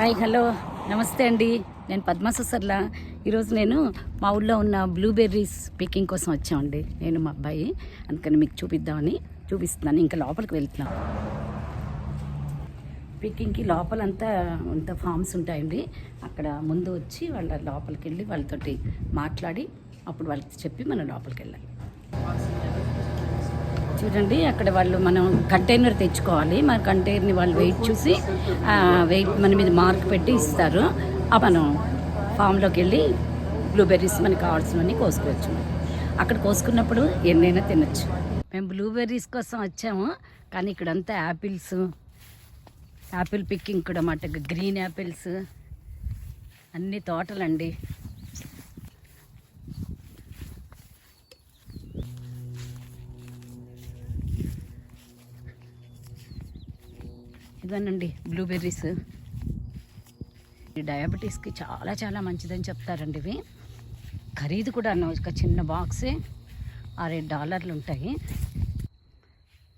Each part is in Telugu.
Hi hello. నమస్తే అండి. నేను పద్మ సుసర్ల ఈరోజు నేను మా ఊళ్ళో ఉన్న బ్లూబెర్రీస్ పికింగ్ కోసం వచ్చామండి. నేను మా అబ్బాయి. అందుకని మీకు చూపిద్దామని చూపిస్తున్నాను. ఇంకా లోపలికి వెళ్తున్నాం. పికింగ్కి లోపలంతా అంత ఫామ్స్ ఉంటాయండి. అక్కడ ముందు వచ్చి వాళ్ళ లోపలికి వెళ్ళి వాళ్ళతోటి మాట్లాడి అప్పుడు వాళ్ళకి చెప్పి మనం లోపలికి వెళ్ళాలి. చూడండి అక్కడ వాళ్ళు మనం కంటైనర్ తెచ్చుకోవాలి. మన కంటైనర్ని వాళ్ళు వెయిట్ చూసి వెయిట్ మన మీద మార్క్ పెట్టి ఇస్తారు. ఆ మనం ఫామ్లోకి వెళ్ళి బ్లూబెర్రీస్ మనకి కావాల్సినవన్నీ కోసుకోవచ్చు. అక్కడ కోసుకున్నప్పుడు ఎన్నైనా తినొచ్చు. మేము బ్లూబెర్రీస్ కోసం వచ్చాము కానీ ఇక్కడంతా యాపిల్స్ యాపిల్ పిక్కింగ్ కూడా మాట గ్రీన్ యాపిల్స్ అన్ని తోటలండి. ఇదేనండి బ్లూబెర్రీస్ ఈ డయాబెటీస్కి చాలా చాలా మంచిదని చెప్తారండి ఇవి. ఖరీదు కూడా అన్న ఒక చిన్న బాక్సే ఆరేడు డాలర్లు ఉంటాయి.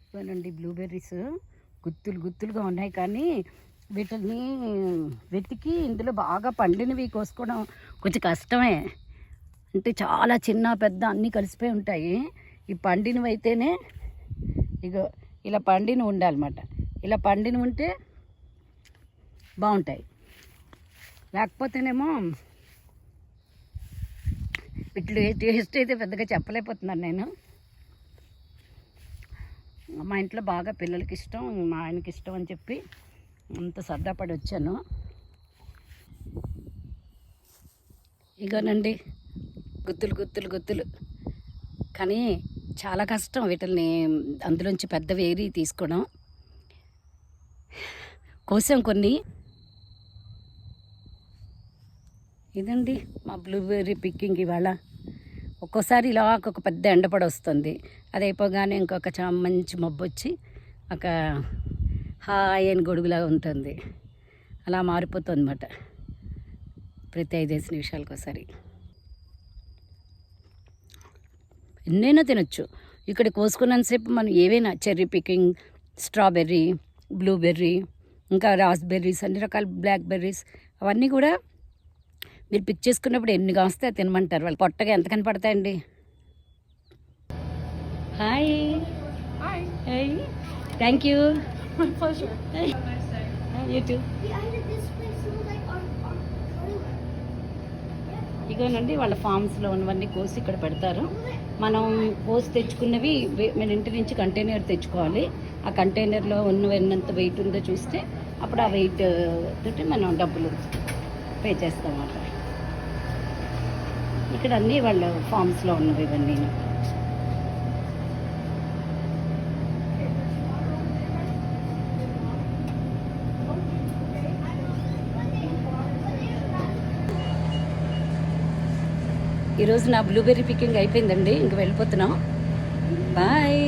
ఇవేనండి బ్లూబెర్రీస్ గుత్తులు గుత్తులుగా ఉన్నాయి కానీ వీటిని వెతికి ఇందులో బాగా పండినవి కోసుకోవడం కొంచెం కష్టమే. అంటే చాలా చిన్న పెద్ద అన్నీ కలిసిపోయి ఉంటాయి. ఈ పండినవి అయితేనే ఇగో ఇలా పండిన ఉండాలన్నమాట. ఇలా పండిన ఉంటే బాగుంటాయి. లేకపోతేనేమో ఇట్లు టేస్ట్ అయితే పెద్దగా చెప్పలేకపోతున్నాను నేను. మా ఇంట్లో బాగా పిల్లలకి ఇష్టం మా ఆయనకి ఇష్టం అని చెప్పి అంత సర్దాపడి వచ్చాను. ఇగోనండి గుత్తులు గుత్తులు గుత్తులు. కానీ చాలా కష్టం వీటిని అందులోంచి పెద్ద వేరి తీసుకోవడం. కోసాం కొన్ని. ఇదండి మా బ్లూబెర్రీ పిక్కింగ్ ఇవాళ. ఒక్కోసారి ఇలా ఒక పెద్ద ఎండపడి వస్తుంది. అది అయిపోగానే ఇంకొక చా మంచి మబ్బు వచ్చి ఒక హాయ్ అని గొడుగులాగా ఉంటుంది. అలా మారిపోతుంది అనమాట ప్రతి ఐదేసి నిమిషాలకు ఒకసారి. ఎన్నైనా తినొచ్చు. ఇక్కడ కోసుకున్నంతసేపు మనం ఏవైనా చెర్రీ పికింగ్ స్ట్రాబెర్రీ బ్లూబెర్రీ ఇంకా రాస్బెర్రీస్ అన్ని రకాల బ్లాక్ బెర్రీస్ అవన్నీ కూడా మీరు పిక్ చేసుకున్నప్పుడు ఎన్ని కాస్తే తినమంటారు. వాళ్ళు పొట్టగా ఎంత కనపడతాయండి? హాయ్. Thank you. యూ ఇగోనండి వాళ్ళ ఫామ్స్లో ఉన్నవన్నీ కోసి ఇక్కడ పెడతారు. మనం కోసి తెచ్చుకున్నవి మన ఇంటి నుంచి కంటైనర్ తెచ్చుకోవాలి. ఆ కంటైనర్లో ఉన్న ఎన్నంత వెయిట్ ఉందో చూస్తే అప్పుడు ఆ వెయిట్ తోటి మనం డబ్బులు పే చేస్తాం అన్నమాట. ఇక్కడ అన్నీ వాళ్ళ ఫామ్స్లో ఉన్నవి ఇవన్నీ ఈరోజు నా బ్లూబెర్రీ పికింగ్ అయిపోయిందండి ఇంక వెళ్ళిపోతున్నాం. బాయ్.